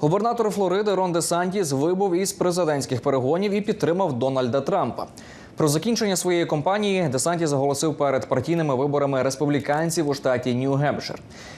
Губернатор Флориди Рон Де Сантіс вибув із президентських перегонів і підтримав Дональда Трампа. Про закінчення своєї кампанії Де Сантіс оголосив перед партійними виборами республіканців у штаті Нью-Гемпшир.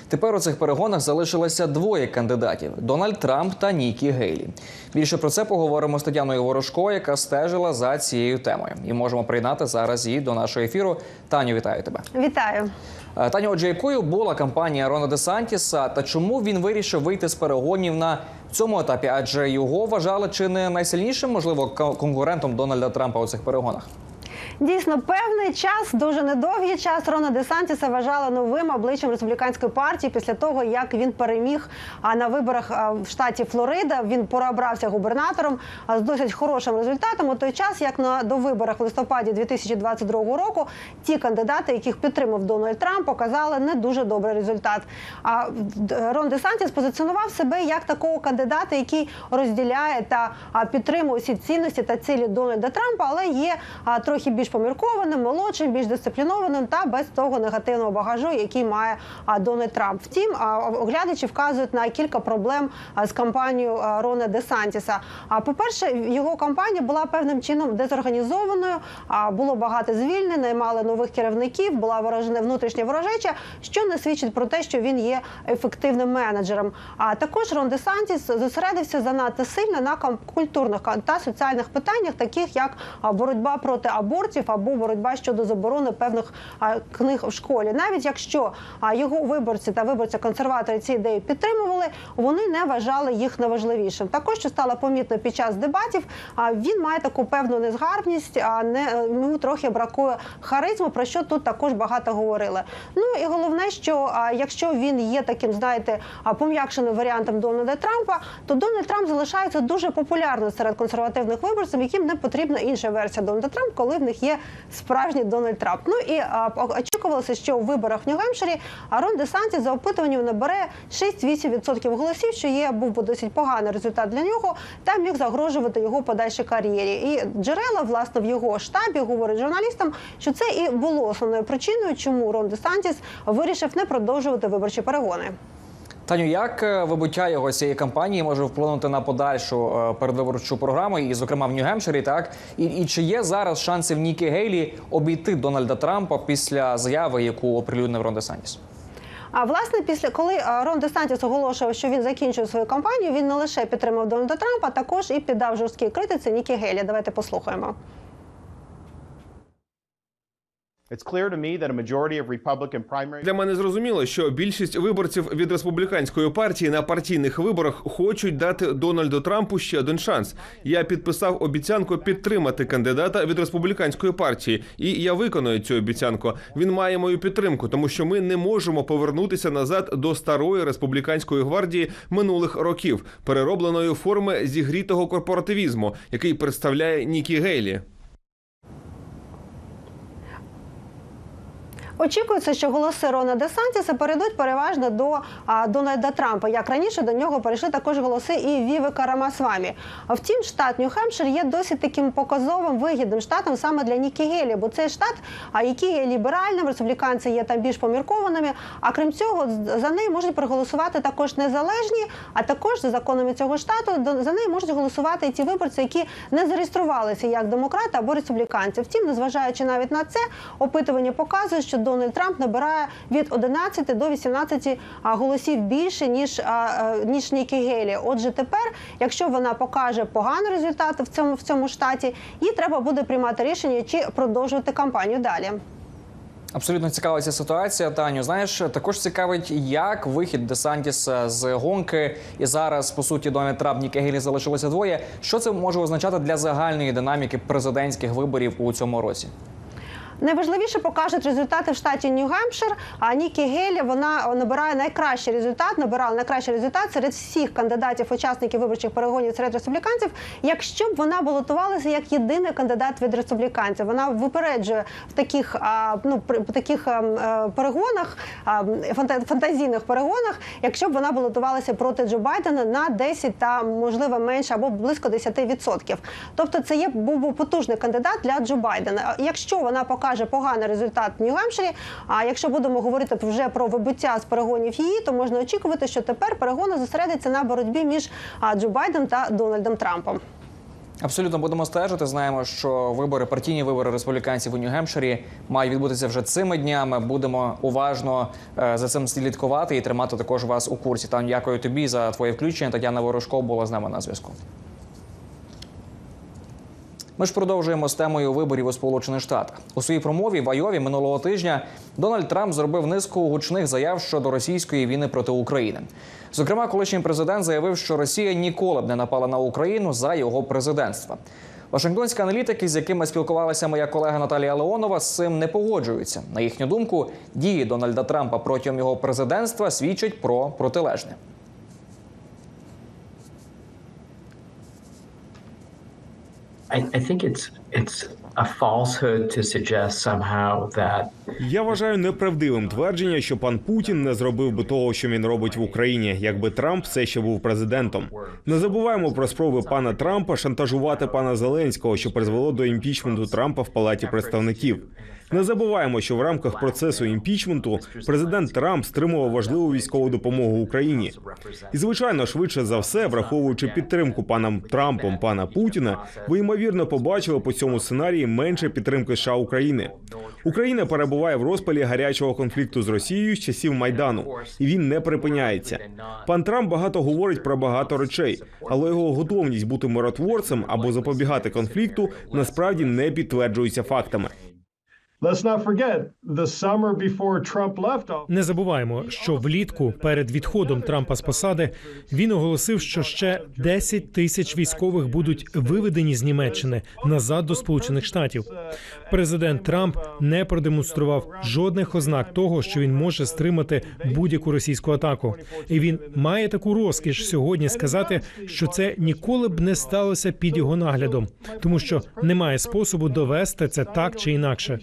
Тепер у цих перегонах залишилося двоє кандидатів: Дональд Трамп та Нікі Гейлі. Більше про це поговоримо з Тетяною Ворожко, яка стежила за цією темою. І можемо приєднати зараз її до нашого ефіру. Таню, вітаю тебе. Вітаю. Е, Таню, отже, якою була кампанія Рона Де Сантіса та чому він вирішив вийти з перегонів на цьому етапі? Адже його вважали чи не найсильнішим, можливо, ко- конкурентом Дональда Трампа у цих перегонах? Дійсно, певний час, дуже недовгий час Рона Де Сантіса вважали новим обличчям республіканської партії після того, як він переміг на виборах в штаті Флорида. Він переобрався губернатором з досить хорошим результатом. У той час, як на до виборах в листопаді 2022 року, ті кандидати, яких підтримав Дональд Трамп, показали не дуже добрий результат. А Рон Де Сантіс позиціонував себе як такого кандидата, який розділяє та підтримує всі цінності та цілі Дональда Трампа, але є трохи більш поміркованим, молодшим, більш дисциплінованим та без того негативного багажу, який має Дональд Трамп. Втім, оглядачі вказують на кілька проблем з кампанією Рона Де Сантіса. А по-перше, його кампанія була певним чином дезорганізованою. А було багато звільнень, наймали нових керівників, була ворожна внутрішня ворожеча, що не свідчить про те, що він є ефективним менеджером. А також Рон Де Сантіс зосередився занадто сильно на культурних та соціальних питаннях, таких як боротьба проти абортів або боротьба щодо заборони певних книг в школі. Навіть якщо його виборці та виборці консерватори ці ідеї підтримували, вони не вважали їх найважливішим. Також що стало помітно під час дебатів, він має таку певну незгарбність, а не йому трохи бракує харизму, про що тут також багато говорили. Ну і головне, що якщо він є таким, знаєте, пом'якшеним варіантом Дональда Трампа, то Дональд Трамп залишається дуже популярним серед консервативних виборців, яким не потрібна інша версія Дональда Трампа, коли в них є справжній Дональд Трамп. Ну і очікувалося, що у виборах в Нью-Гемпширі Рон Де Сантіс за опитуванням набере 6-8% голосів, що є був би досить поганий результат для нього, та міг загрожувати його подальшій кар'єрі. І джерела, власне, в його штабі говорять журналістам, що це і було основною причиною, чому Рон Де Сантіс вирішив не продовжувати виборчі перегони. Таню, як е, вибуття його цієї кампанії може вплинути на подальшу е, передвиборчу програму, і, зокрема, в Нью-Гемпширі, так? І, і чи є зараз шанси в Нікі Гейлі обійти Дональда Трампа після заяви, яку оприлюднив Рон Де Сантіс? А власне, після коли Рон Де Сантіс оголошував, що він закінчує свою кампанію, він не лише підтримав Дональда Трампа, також і піддав жорсткій критиці Нікі Гейлі. Давайте послухаємо. It's clear to me that a majority of Republican primary Для мене зрозуміло, що більшість виборців від республіканської партії на партійних виборах хочуть дати Дональду Трампу ще один шанс. Я підписав обіцянку підтримати кандидата від республіканської партії, і я виконую цю обіцянку. Він має мою підтримку, тому що ми не можемо повернутися назад до старої республіканської гвардії минулих років, переробленої форми зігрітого корпоративізму, який представляє Нікі Гейлі. Очікується, що голоси Рона Де Сантіса перейдуть переважно до а, Дональда Трампа. Як раніше до нього перейшли також голоси і Віви Карамасвамі. А втім, штат Нью-Хемпшир є досить таким показовим вигідним штатом саме для Нікі Гелі, бо це штат, а який є ліберальним, республіканці є там більш поміркованими. А крім цього, за неї можуть проголосувати також незалежні, а також за законами цього штату за неї можуть голосувати і ті виборці, які не зареєструвалися як демократи або республіканці. Втім, незважаючи навіть на це, опитування показує, що Дональд Трамп набирає від 11 до 18 голосів більше ніж а, ніж Нікі Гейлі. Отже, тепер, якщо вона покаже поганий результат в цьому в цьому штаті, їй треба буде приймати рішення, чи продовжувати кампанію далі. Абсолютно цікава ця ситуація. Таню, знаєш, також цікавить, як вихід Десантіса з гонки, і зараз по суті Дональд Трамп Нікі Гейлі залишилося двоє. Що це може означати для загальної динаміки президентських виборів у цьому році? Найважливіше покажуть результати в штаті Нью-Гемпшир. А Нікі Гелі вона набирає найкращий результат, набирала найкращий результат серед всіх кандидатів, учасників виборчих перегонів серед республіканців. Якщо б вона балотувалася як єдиний кандидат від республіканців, вона випереджує в таких ну таких а, е, перегонах, а, фантазійних перегонах, якщо б вона балотувалася проти Джо Байдена на 10 та можливо менше або близько 10%. Тобто, це є був потужний кандидат для Джо Байдена. Якщо вона покаже покаже поганий результат в Нью-Гемпширі. А якщо будемо говорити вже про вибуття з перегонів її, то можна очікувати, що тепер перегони зосередяться на боротьбі між Джо Байденом та Дональдом Трампом. Абсолютно будемо стежити. Знаємо, що вибори, партійні вибори республіканців у Нью-Гемпширі мають відбутися вже цими днями. Будемо уважно е, за цим слідкувати і тримати також вас у курсі. Там дякую тобі за твоє включення. Тетяна Ворожко була з нами на зв'язку. Ми ж продовжуємо з темою виборів у Сполучених Штатах. У своїй промові в Айові минулого тижня Дональд Трамп зробив низку гучних заяв щодо російської війни проти України. Зокрема, колишній президент заявив, що Росія ніколи б не напала на Україну за його президентства. Вашингтонські аналітики, з якими спілкувалася моя колега Наталія Леонова, з цим не погоджуються. На їхню думку, дії Дональда Трампа протягом його президентства свідчать про протилежне. I, think it's it's a falsehood to suggest somehow that Я вважаю неправдивим твердження, що пан Путін не зробив би того, що він робить в Україні, якби Трамп все ще був президентом. Не забуваємо про спроби пана Трампа шантажувати пана Зеленського, що призвело до імпічменту Трампа в палаті представників. Не забуваємо, що в рамках процесу імпічменту президент Трамп стримував важливу військову допомогу Україні. І звичайно, швидше за все, враховуючи підтримку паном Трампом пана Путіна, ви ймовірно побачили по цьому сценарії менше підтримки США України. Україна перебуває в розпалі гарячого конфлікту з Росією з часів майдану, і він не припиняється. Пан Трамп багато говорить про багато речей, але його готовність бути миротворцем або запобігати конфлікту насправді не підтверджується фактами. Не забуваємо, що влітку перед відходом Трампа з посади він оголосив, що ще 10 тисяч військових будуть виведені з Німеччини назад до Сполучених Штатів. Президент Трамп не продемонстрував жодних ознак того, що він може стримати будь-яку російську атаку. І він має таку розкіш сьогодні сказати, що це ніколи б не сталося під його наглядом, тому що немає способу довести це так чи інакше.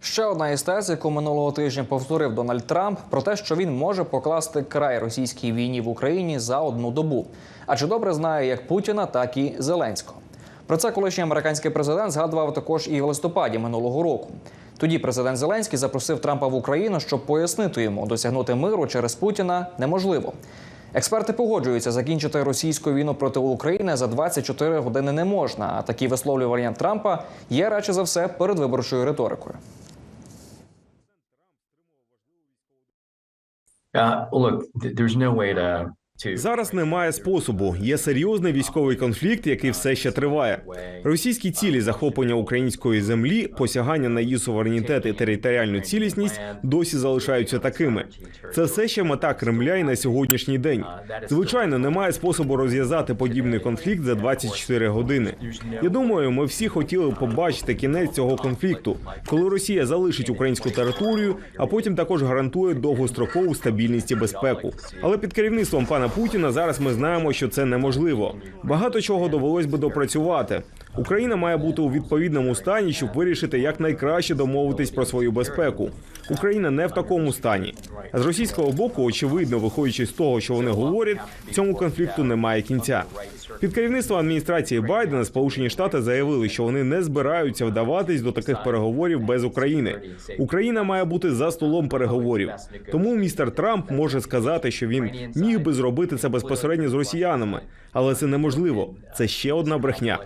Ще одна із тез, яку минулого тижня повторив Дональд Трамп, про те, що він може покласти край російській війні в Україні за одну добу. Адже добре знає як Путіна, так і Зеленського. Про це колишній американський президент згадував також і в листопаді минулого року. Тоді президент Зеленський запросив Трампа в Україну, щоб пояснити йому, досягнути миру через Путіна неможливо. Експерти погоджуються, закінчити російську війну проти України за 24 години не можна. А такі висловлювання Трампа є радше за все передвиборчою риторикою. Uh, look, th- there's no way to to Зараз немає способу. Є серйозний військовий конфлікт, який все ще триває. Російські цілі захоплення української землі, посягання на її суверенітет і територіальну цілісність досі залишаються такими. Це все ще мета Кремля і на сьогоднішній день. Звичайно, немає способу розв'язати подібний конфлікт за 24 години. Я думаю, ми всі хотіли побачити кінець цього конфлікту, коли Росія залишить українську територію, а потім також гарантує довгострокову стабільність і безпеку. Але під керівництвом пана Путіна зараз ми знаємо, що це неможливо. Багато чого довелось би допрацювати. Україна має бути у відповідному стані, щоб вирішити, як найкраще домовитись про свою безпеку. Україна не в такому стані. З російського боку, очевидно, виходячи з того, що вони говорять, цьому конфлікту немає кінця. Під керівництвом адміністрації Байдена Сполучені Штати заявили, що вони не збираються вдаватись до таких переговорів без України. Україна має бути за столом переговорів. Тому містер Трамп може сказати, що він міг би зробити це безпосередньо з росіянами, але це неможливо. Це ще одна брехня.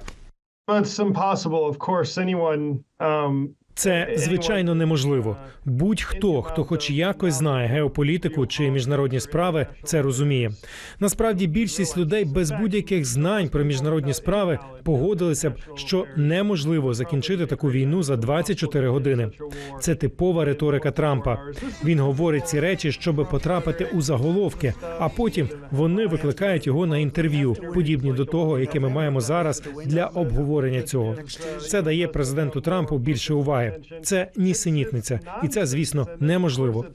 It's impossible, of course, anyone um, Це звичайно неможливо. Будь-хто, хто хоч якось знає геополітику чи міжнародні справи, це розуміє. Насправді більшість людей без будь-яких знань про міжнародні справи погодилися б, що неможливо закінчити таку війну за 24 години. Це типова риторика Трампа. Він говорить ці речі, щоб потрапити у заголовки, а потім вони викликають його на інтерв'ю, подібні до того, яке ми маємо зараз для обговорення цього. Це дає президенту Трампу більше уваги. Це нісенітниця, і це, звісно, неможливо.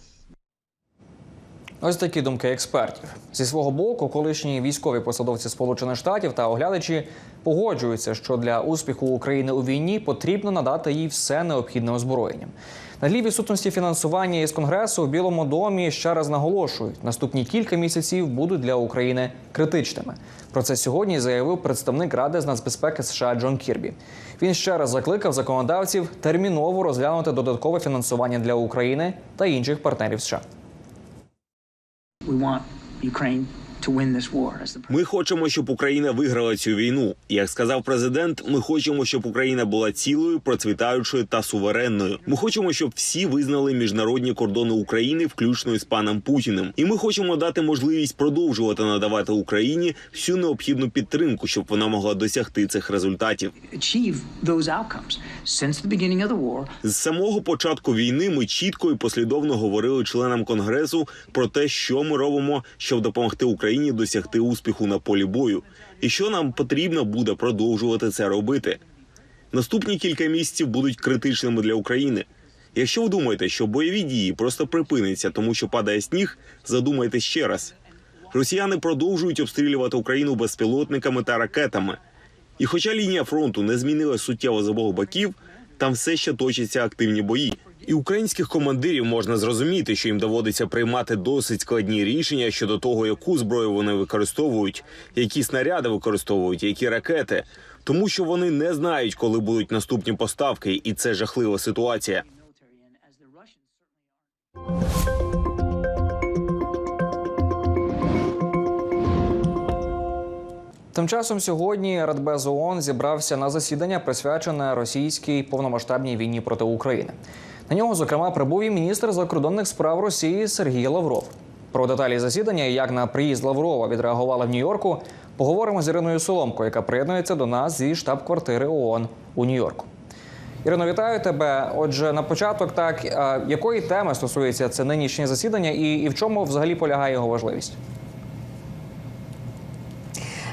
Ось такі думки експертів. Зі свого боку, колишні військові посадовці Сполучених Штатів та оглядачі погоджуються, що для успіху України у війні потрібно надати їй все необхідне озброєння. На тлі відсутності фінансування із конгресу в Білому домі ще раз наголошують: наступні кілька місяців будуть для України критичними. Про це сьогодні заявив представник Ради з нацбезпеки США Джон Кірбі. Він ще раз закликав законодавців терміново розглянути додаткове фінансування для України та інших партнерів США. Ми хочемо, щоб Україна виграла цю війну. Як сказав президент, ми хочемо, щоб Україна була цілою, процвітаючою та суверенною. Ми хочемо, щоб всі визнали міжнародні кордони України, включно із паном Путіним. І ми хочемо дати можливість продовжувати надавати Україні всю необхідну підтримку, щоб вона могла досягти цих результатів. З самого початку війни ми чітко і послідовно говорили членам конгресу про те, що ми робимо, щоб допомогти Україні досягти успіху на полі бою, і що нам потрібно буде продовжувати це робити. Наступні кілька місяців будуть критичними для України. Якщо ви думаєте, що бойові дії просто припиняться, тому що падає сніг, задумайте ще раз. Росіяни продовжують обстрілювати Україну безпілотниками та ракетами. І хоча лінія фронту не змінилась суттєво з обох боків, там все ще точаться активні бої. І українських командирів можна зрозуміти, що їм доводиться приймати досить складні рішення щодо того, яку зброю вони використовують, які снаряди використовують, які ракети, тому що вони не знають, коли будуть наступні поставки, і це жахлива ситуація. Тим часом сьогодні Радбез ООН зібрався на засідання, присвячене російській повномасштабній війні проти України. На нього, зокрема, прибув і міністр закордонних справ Росії Сергій Лавров. Про деталі засідання і як на приїзд Лаврова відреагували в Нью-Йорку, поговоримо з Іриною Соломко, яка приєднується до нас зі штаб-квартири ООН у Нью-Йорку. Ірино, вітаю тебе. Отже, на початок, так якої теми стосується це нинішнє засідання, і, і в чому взагалі полягає його важливість?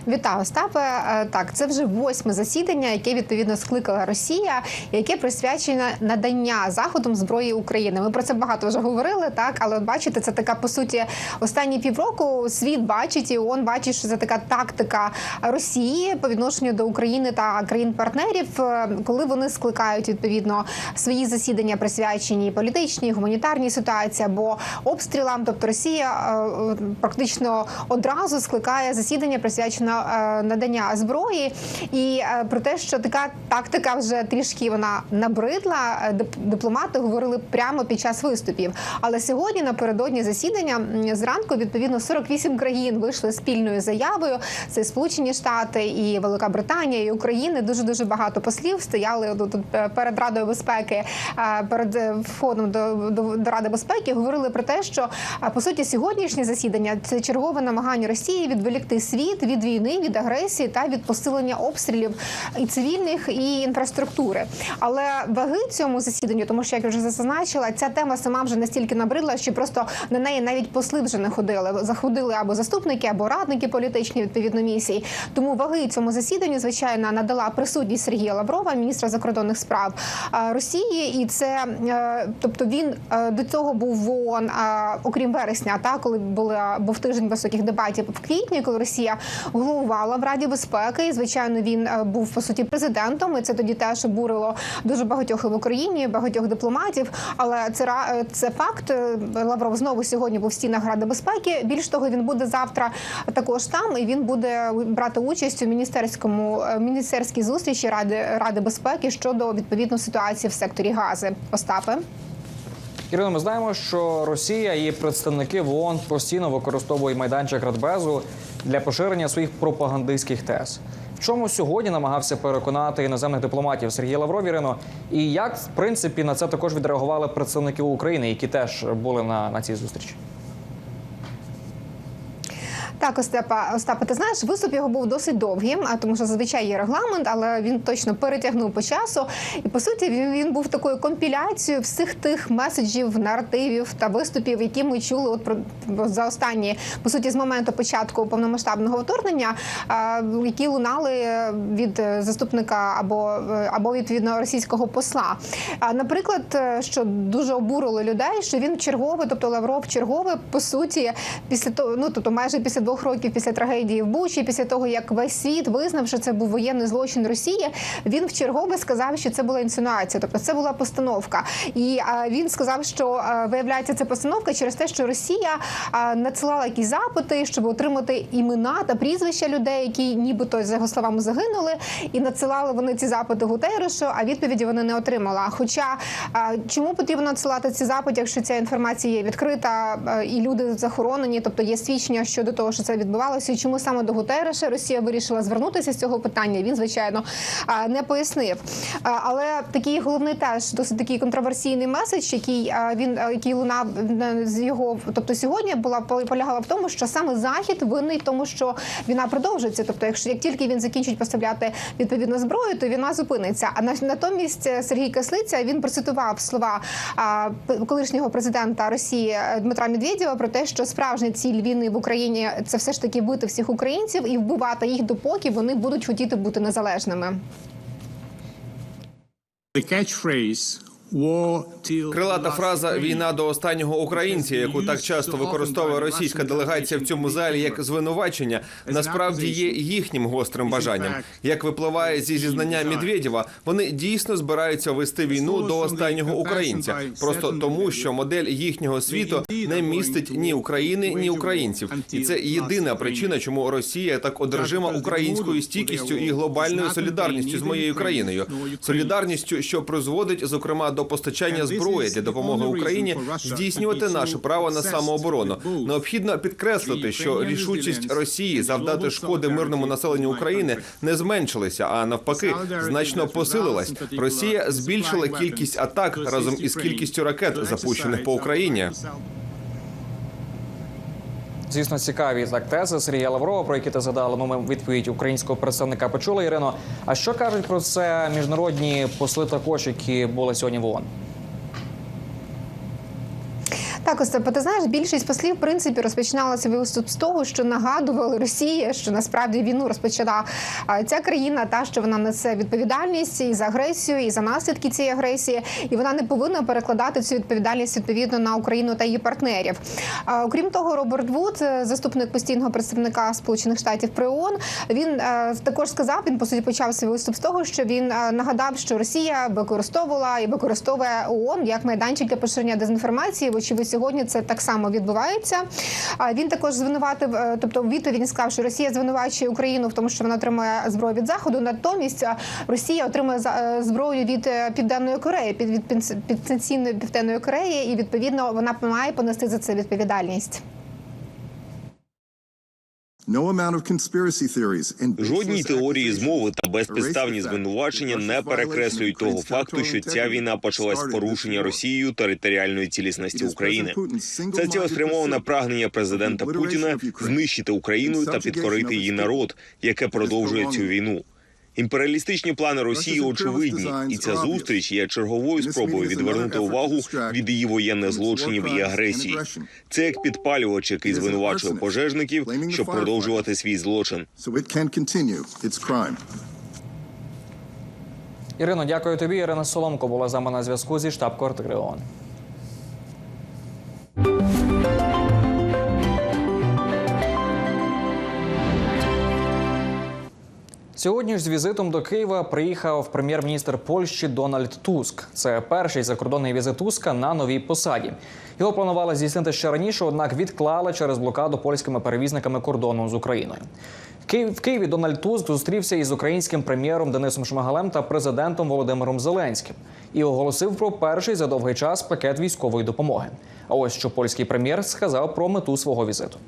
Вітаю, Остапе. Е, Так, це вже восьме засідання, яке відповідно скликала Росія, яке присвячене надання заходом зброї України. Ми про це багато вже говорили, так але от бачите, це така по суті останні півроку. Світ бачить і ООН бачить, що це така тактика Росії по відношенню до України та країн-партнерів, е, коли вони скликають відповідно свої засідання, присвячені політичній, гуманітарній ситуації або обстрілам. Тобто Росія е, практично одразу скликає засідання, присвячене надання зброї, і е, про те, що така тактика вже трішки вона набридла. е, Дипломати говорили прямо під час виступів. Але сьогодні напередодні засідання зранку відповідно 48 країн вийшли спільною заявою. Це Сполучені Штати і Велика Британія, і Україна. Дуже дуже багато послів стояли тут перед Радою безпеки, е, перед е, входом до, до, до Ради безпеки. Говорили про те, що е, по суті сьогоднішнє засідання це чергове намагання Росії відволікти світ від війни, від агресії та від посилення обстрілів і цивільних і інфраструктури. Але ваги цьому засіданню, тому що як я вже зазначила, ця тема сама вже настільки набридла, що просто на неї навіть посли вже не ходили. Заходили або заступники, або радники політичні відповідно місії. Тому ваги цьому засіданню, звичайно, надала присутність Сергія Лаврова, міністра закордонних справ Росії, і це е, тобто він е, до цього був в ООН, окрім вересня, та коли була був тиждень високих дебатів в квітні, коли Росія головувала в Раді безпеки. І звичайно, він е, був по суті президентом. І це тоді теж обурило дуже багатьох в Україні, багатьох дипломатів. Але це е, це факт. Е, Лавров знову сьогодні був в стінах Ради безпеки. Більш того, він буде завтра також там, і він буде брати участь у міністерському міністерській зустрічі Ради Ради безпеки щодо відповідно ситуації в секторі Гази. Остапе. Ірино, ми знаємо, що Росія і представники в ООН постійно використовують майданчик Радбезу для поширення своїх пропагандистських тез. В чому сьогодні намагався переконати іноземних дипломатів Сергій Лавров Ірино? І як в принципі на це також відреагували представники України, які теж були на, на цій зустрічі? Так, Остапа, Остапа, ти знаєш, виступ його був досить довгим, а тому що зазвичай є регламент, але він точно перетягнув по часу. І по суті, він, він був такою компіляцією всіх тих меседжів, наративів та виступів, які ми чули от про за останні по суті з моменту початку повномасштабного вторгнення, які лунали від е, заступника або е, або відповідно російського посла. А наприклад, е, що дуже обурило людей, що він черговий, тобто Лавров черговий, по суті, після того, ну тобто майже після двох років після трагедії в Бучі, після того як весь світ визнав, що це був воєнний злочин Росії, він вчергове сказав, що це була інсинуація, тобто це була постановка. І він сказав, що виявляється це постановка через те, що Росія надсилала якісь запити, щоб отримати імена та прізвища людей, які нібито за його словами загинули, і надсилали вони ці запити Гутеррешу, а відповіді вони не отримала. Хоча чому потрібно надсилати ці запити, якщо ця інформація є відкрита і люди захоронені, тобто є свідчення щодо того, що це відбувалося, і чому саме до Гутерреша Росія вирішила звернутися з цього питання? Він звичайно не пояснив. Але такий головний теж досить такий контроверсійний меседж, який він який лунав з його, тобто сьогодні була полягала в тому, що саме захід винний тому, що війна продовжується. Тобто, якщо як тільки він закінчить поставляти відповідну зброю, то війна зупиниться. А натомість е, Сергій Кислиця він процитував слова колишнього президента Росії е, Дмитра Медведєва про те, що справжня ціль війни в Україні це все ж таки бити всіх українців і вбивати їх допоки вони будуть хотіти бути незалежними. The catchphrase Крилата фраза Війна до останнього українця, яку так часто використовує російська делегація в цьому залі як звинувачення, насправді є їхнім гострим бажанням. Як випливає зі зізнання Медведєва, вони дійсно збираються вести війну до останнього українця, просто тому, що модель їхнього світу не містить ні України, ні українців, і це єдина причина, чому Росія так одержима українською стійкістю і глобальною солідарністю з моєю країною. Солідарністю, що призводить зокрема до постачання зброї для допомоги Україні здійснювати наше право на самооборону. Необхідно підкреслити, що рішучість Росії завдати шкоди мирному населенню України не зменшилася, а навпаки, значно посилилась. Росія збільшила кількість атак разом із кількістю ракет, запущених по Україні. Звісно, цікаві так тези Сергія Лаврова, про які ти згадала. Ну, ми відповідь українського представника почули, Ірино. А що кажуть про це міжнародні посли також, які були сьогодні в ООН? Так, Остапе, ти знаєш, більшість послів в принципі розпочинала свій виступ з того, що нагадували Росії, що насправді війну розпочала ця країна, та що вона несе відповідальність і за агресію, і за наслідки цієї агресії, і вона не повинна перекладати цю відповідальність відповідно на Україну та її партнерів. Окрім того, Роберт Вуд, е, заступник постійного представника Сполучених Штатів при ООН, він е, також сказав, він по суті почав свій виступ з того, що він е, нагадав, що Росія використовувала і використовує ООН як майданчик для поширення дезінформації. Вочевидь, сьогодні це так само відбувається. Він також звинуватив, е, тобто відповідь він сказав, що Росія звинувачує Україну в тому, що вона отримує зброю від заходу. Натомість Росія отримує е, зброю від е, південної Кореї, від південної Кореї, і відповідно вона має понести за це відповідальність. Жодні теорії змови та безпідставні звинувачення не перекреслюють того факту, що ця війна почалась з порушення Росією територіальної цілісності України. Це цілеспрямоване прагнення президента Путіна знищити Україну та підкорити її народ, яке продовжує цю війну. Імперіалістичні плани Росії очевидні, і ця зустріч є черговою спробою відвернути увагу від її воєнних злочинів і агресії. Це як підпалювач, який звинувачує пожежників, щоб продовжувати свій злочин. Ірино, дякую тобі. Ірина Соломко була з нами на зв'язку зі штаб-квартири ООН. Сьогодні ж з візитом до Києва приїхав прем'єр-міністр Польщі Дональд Туск. Це перший закордонний візит Туска на новій посаді. Його планували здійснити ще раніше, однак відклали через блокаду польськими перевізниками кордону з Україною. В Києві, Дональд Туск зустрівся із українським прем'єром Денисом Шмигалем та президентом Володимиром Зеленським і оголосив про перший за довгий час пакет військової допомоги. А ось що польський прем'єр сказав про мету свого візиту.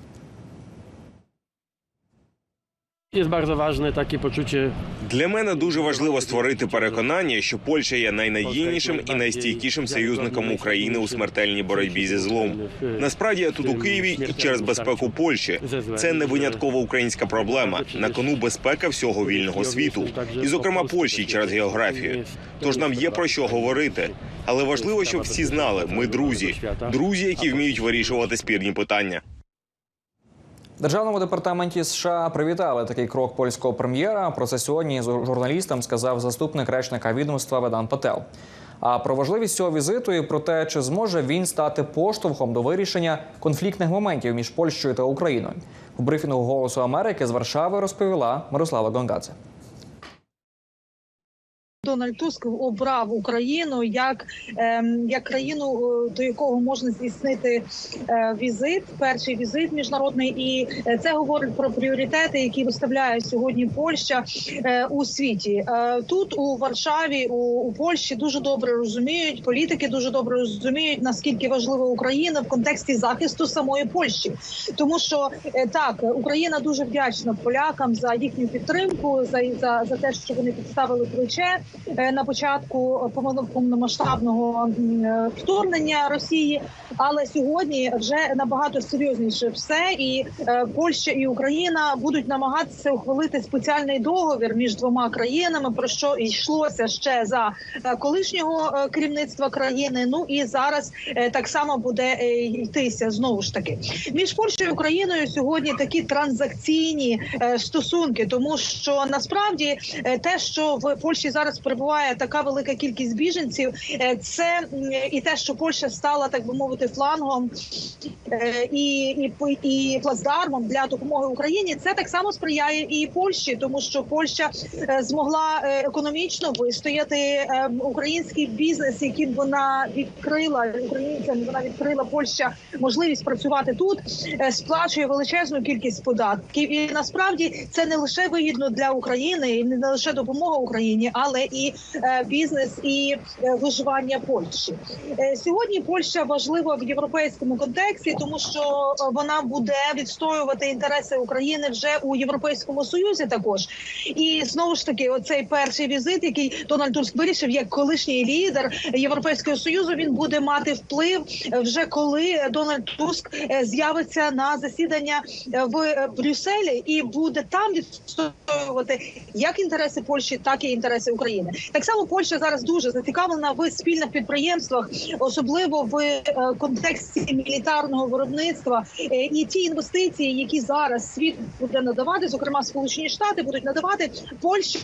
Jest bardzo ważne takie poczucie Для мене дуже важливо створити переконання, що Польща є найнадійнішим і найстійкішим союзником України у смертельній боротьбі зі злом. Насправді я тут у Києві і через безпеку Польщі. Це не винятково українська проблема. На кону безпека всього вільного світу, і зокрема Польщі через географію. Тож нам є про що говорити. Але важливо, щоб всі знали, ми друзі, друзі, які вміють вирішувати спірні питання. В Державному департаменті США привітали такий крок польського прем'єра. Про це сьогодні з журналістам сказав заступник речника відомства Ведан Пател. А про важливість цього візиту і про те, чи зможе він стати поштовхом до вирішення конфліктних моментів між Польщею та Україною. У брифінгу Голосу Америки з Варшави розповіла Мирослава Гонгадзе. Дональд Туск обрав Україну як, ем, як країну, е, до якого можна здійснити е, візит, перший візит міжнародний, і е, це говорить про пріоритети, які виставляє сьогодні Польща у світі. Тут у Варшаві, у, у Польщі дуже добре розуміють, політики дуже добре розуміють наскільки важлива Україна в контексті захисту самої Польщі, тому що так Україна дуже вдячна полякам за їхню підтримку, за за, за те, що вони підставили плече на початку повно- повномасштабного е, вторгнення Росії. Але сьогодні вже набагато серйозніше все, і е, Польща і Україна будуть намагатися ухвалити спеціальний договір між двома країнами, про що йшлося ще за е, колишнього е, керівництва країни. Ну і зараз е, так само буде е, йтися знову ж таки між Польщею і Україною сьогодні такі транзакційні е, стосунки, тому що насправді е, те, що в Польщі зараз перебуває така велика кількість біженців, е, це і те, що Польща стала так би мовити флангом е, і, і, і плацдармом для допомоги Україні. Це так само сприяє і Польщі, тому що Польща е, змогла економічно вистояти е, український бізнес, яким вона відкрила українцям. Вона відкрила Польща можливість працювати тут, сплачує величезну кількість податків. І насправді це не лише вигідно для України, і не лише допомога Україні, але і е, бізнес і е, виживання Польщі. Е, Сьогодні Польща важлива в європейському контексті, тому що вона буде відстоювати інтереси України вже у європейському союзі. Також і знову ж таки, оцей перший візит, який Дональд Туск вирішив, як колишній лідер Європейського союзу, він буде мати вплив вже коли Дональд Туск е, з'явиться на засідання в Брюсселі і буде там відстоювати як інтереси Польщі, так і інтереси України. Так само Польща зараз дуже зацікавлена в спільних підприємствах, особливо в е, контексті мілітарного виробництва. Е, І ті інвестиції, які зараз світ буде надавати, зокрема Сполучені Штати, будуть надавати Польщі.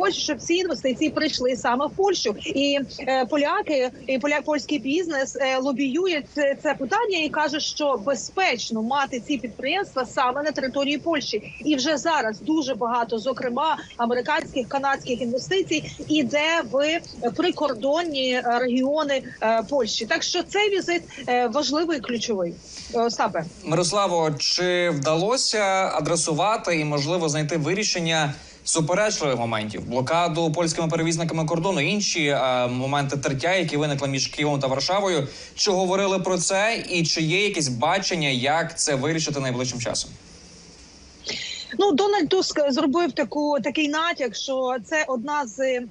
Польщі, щоб ці інвестиції прийшли саме в Польщу, і е, поляки і поля польський бізнес е, лобіює це, це питання і каже, що безпечно мати ці підприємства саме на території Польщі. І вже зараз дуже багато, зокрема американських канадських інвестицій, іде в прикордонні е, регіони е, Польщі. Так що цей візит е, важливий ключовий. Е, Остапе. Мирославо, чи вдалося адресувати і можливо знайти вирішення суперечливих моментів, блокаду польськими перевізниками кордону, інші е, моменти тертя, які виникли між Києвом та Варшавою? Чи говорили про це, і чи є якесь бачення, як це вирішити найближчим часом? Ну, Дональд Туск зробив таку такий натяк, що це одна з е,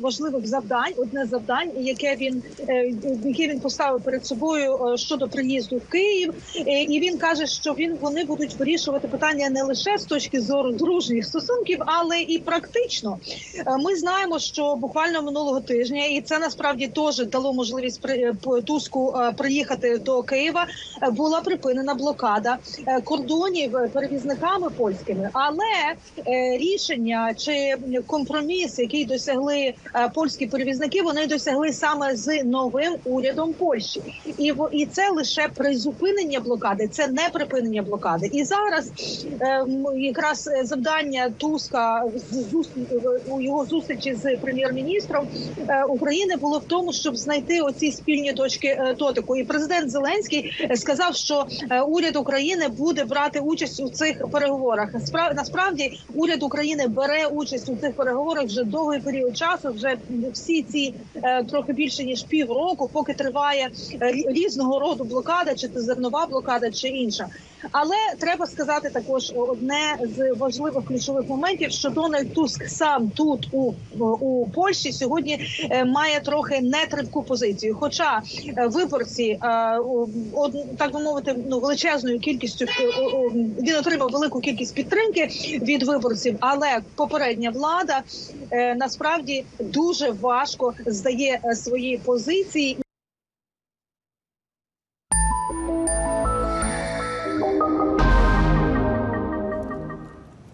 важливих завдань, одне завдань, яке він е, яке він поставив перед собою е, щодо приїзду в Київ. І він каже, що він вони будуть вирішувати питання не лише з точки зору дружніх стосунків, але і практично. Ми знаємо, що буквально минулого тижня, і це насправді теж дало можливість при Туску приїхати до Києва. Була припинена блокада кордонів перевізниками польськими, але е, рішення чи компроміс, який досягли е, польські перевізники, вони досягли саме з новим урядом Польщі, і і це лише призупинення блокади, це не припинення блокади. І зараз е, якраз завдання Туска у його зустрічі з прем'єр-міністром України було в тому, щоб знайти оці спільні точки дотику. І президент Зеленський сказав, що уряд України буде брати участь у цих переговорах. Спра- насправді уряд України бере участь у цих переговорах вже довгий період часу. Вже всі ці е, трохи більше ніж півроку, поки триває е, рі- різного роду блокада, чи це зернова блокада, чи інша. Але треба сказати також одне з важливих ключових моментів, що Дональд Туск сам тут у, у Польщі сьогодні е, має трохи нетривку позицію. Хоча е, виборці е, так би мовити, ну величезною кількістю він отримав велику кількість підтримки від виборців, але попередня влада насправді дуже важко здає свої позиції.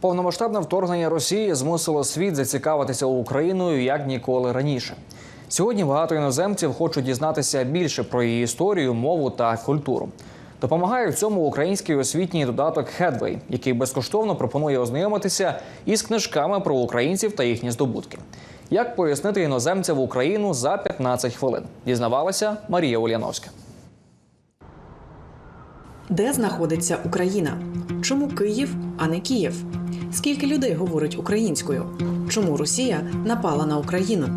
Повномасштабне вторгнення Росії змусило світ зацікавитися Україною як ніколи раніше. Сьогодні багато іноземців хочуть дізнатися більше про її історію, мову та культуру. Допомагає в цьому український освітній додаток Headway, який безкоштовно пропонує ознайомитися із книжками про українців та їхні здобутки. Як пояснити іноземцям Україну за 15 хвилин? Дізнавалася Марія Ульяновська. Де знаходиться Україна? Чому Київ, а не Київ? Скільки людей говорить українською? Чому Росія напала на Україну?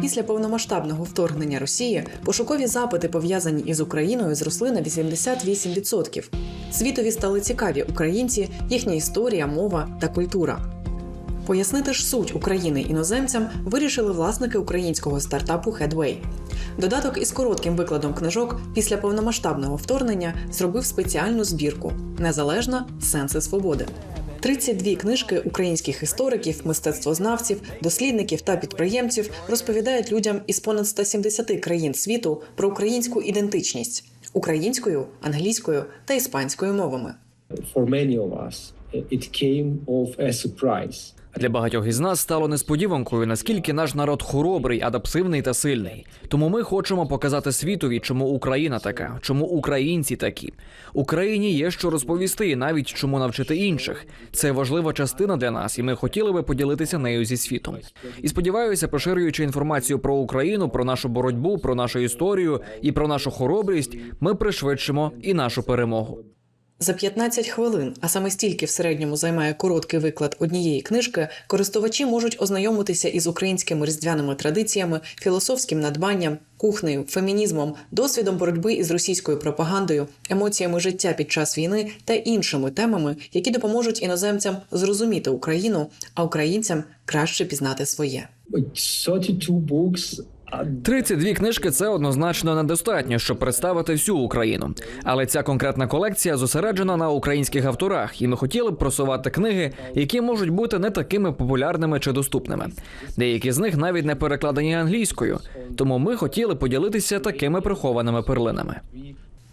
Після повномасштабного вторгнення Росії пошукові запити, пов'язані із Україною, зросли на 88%. Світові стали цікаві українці, їхня історія, мова та культура. Пояснити ж суть України іноземцям вирішили власники українського стартапу Headway. Додаток із коротким викладом книжок після повномасштабного вторгнення зробив спеціальну збірку Незалежна сенси свободи. 32 книжки українських істориків, мистецтвознавців, дослідників та підприємців розповідають людям із понад 170 країн світу про українську ідентичність українською, англійською та іспанською мовами. for many of us, it came of a surprise. Для багатьох із нас стало несподіванкою, наскільки наш народ хоробрий, адаптивний та сильний. Тому ми хочемо показати світові, чому Україна така, чому українці такі. Україні є що розповісти, і навіть чому навчити інших. Це важлива частина для нас, і ми хотіли би поділитися нею зі світом. І сподіваюся, поширюючи інформацію про Україну, про нашу боротьбу, про нашу історію і про нашу хоробрість, ми пришвидшимо і нашу перемогу. За 15 хвилин, а саме стільки в середньому займає короткий виклад однієї книжки, користувачі можуть ознайомитися із українськими різдвяними традиціями, філософським надбанням, кухнею, фемінізмом, досвідом боротьби із російською пропагандою, емоціями життя під час війни та іншими темами, які допоможуть іноземцям зрозуміти Україну, а українцям краще пізнати своє. 32 books 32 книжки це однозначно недостатньо, щоб представити всю Україну. Але ця конкретна колекція зосереджена на українських авторах, і ми хотіли б просувати книги, які можуть бути не такими популярними чи доступними. Деякі з них навіть не перекладені англійською, тому ми хотіли поділитися такими прихованими перлинами.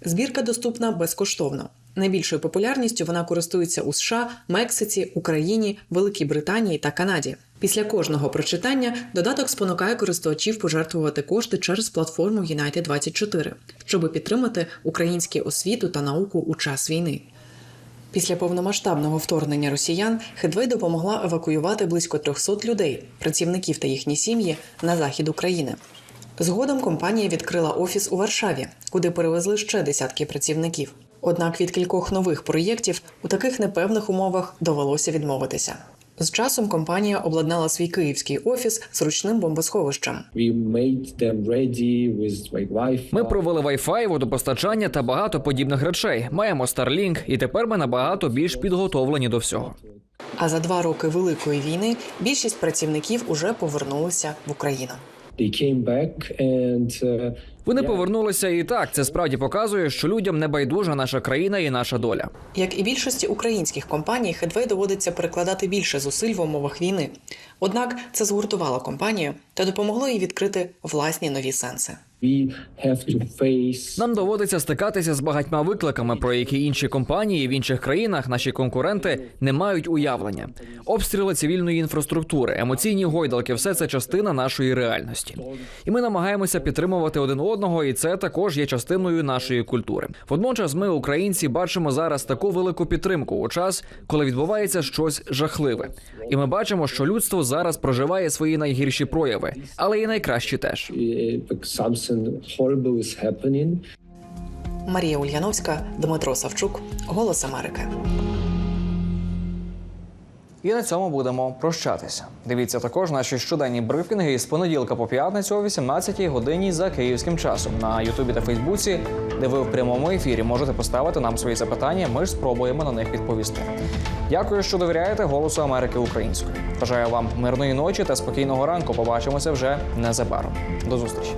Збірка доступна безкоштовно. Найбільшою популярністю вона користується у США, Мексиці, Україні, Великій Британії та Канаді. Після кожного прочитання додаток спонукає користувачів пожертвувати кошти через платформу United 24 щоб підтримати українську освіту та науку у час війни. Після повномасштабного вторгнення росіян Хедвей допомогла евакуювати близько 300 людей, працівників та їхні сім'ї на захід України. Згодом компанія відкрила офіс у Варшаві, куди перевезли ще десятки працівників. Однак від кількох нових проєктів у таких непевних умовах довелося відмовитися. З часом компанія обладнала свій київський офіс з ручним бомбосховищем. Ми провели Wi-Fi, водопостачання та багато подібних речей. Маємо Starlink, і тепер ми набагато більш підготовлені до всього. А за два роки великої війни більшість працівників уже повернулися в Україну. Вони повернулися, і так це справді показує, що людям не байдужа наша країна і наша доля. Як і більшості українських компаній, Хедвей доводиться перекладати більше зусиль в умовах війни. Однак це згуртувало компанію та допомогло їй відкрити власні нові сенси. Нам доводиться стикатися з багатьма викликами, про які інші компанії в інших країнах наші конкуренти не мають уявлення. Обстріли цивільної інфраструктури, емоційні гойдалки все це частина нашої реальності. І ми намагаємося підтримувати один одного, і це також є частиною нашої культури. Водночас, ми, українці, бачимо зараз таку велику підтримку у час, коли відбувається щось жахливе. І ми бачимо, що людство зараз проживає свої найгірші прояви, але і найкращі теж. happening. Марія Ульяновська, Дмитро Савчук, Голос Америки. І на цьому будемо прощатися. Дивіться також наші щоденні брифінги із понеділка по п'ятницю о 18-й годині за київським часом на Ютубі та Фейсбуці, де ви в прямому ефірі можете поставити нам свої запитання. Ми ж спробуємо на них відповісти. Дякую, що довіряєте голосу Америки українською. Бажаю вам мирної ночі та спокійного ранку. Побачимося вже незабаром. До зустрічі.